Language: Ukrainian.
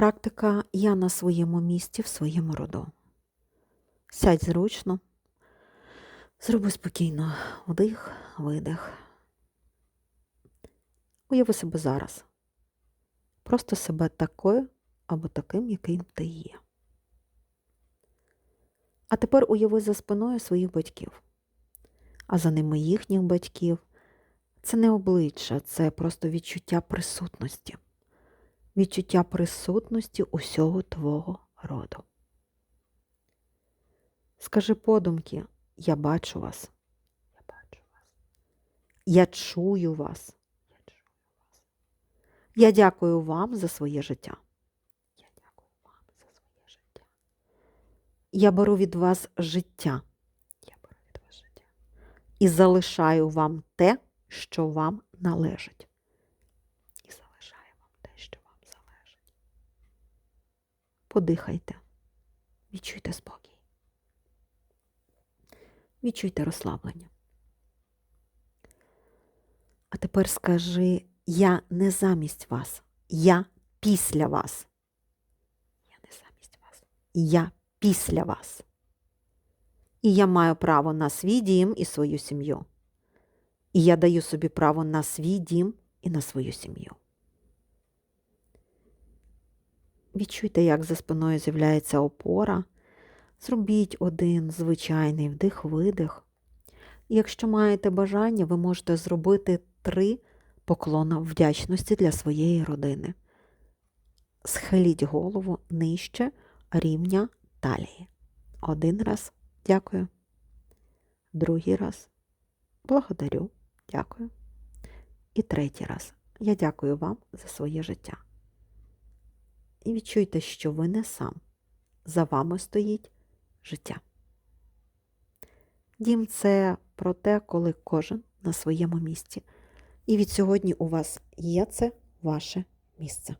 Практика я на своєму місці в своєму роду. Сядь зручно, зроби спокійно вдих, видих. Уяви себе зараз. Просто себе такою або таким, яким ти є. А тепер уяви за спиною своїх батьків, а за ними їхніх батьків. Це не обличчя, це просто відчуття присутності. Відчуття присутності усього твого роду. Скажи подумки, я бачу вас. Я бачу вас. Я чую вас. Я чую вас. Я дякую вам за своє життя. Я дякую вам за своє життя. Я беру від вас життя. Я беру від вас життя. І залишаю вам те, що вам належить. І залишаю вам те, що вам залежить. Подихайте. Відчуйте спокій. Відчуйте розслаблення. А тепер скажи: я не замість вас, я після вас. Я не замість вас. Я після вас. І я маю право на свій дім і свою сім'ю. І я даю собі право на свій дім і на свою сім'ю. Відчуйте, як за спиною з'являється опора. Зробіть один звичайний вдих-видих. Якщо маєте бажання, ви можете зробити три поклона вдячності для своєї родини. Схиліть голову нижче рівня талії. Один раз дякую. Другий раз благодарю, дякую. І третій раз я дякую вам за своє життя. І відчуйте, що ви не сам. За вами стоїть життя. Дім це про те, коли кожен на своєму місці. І від сьогодні у вас є це ваше місце.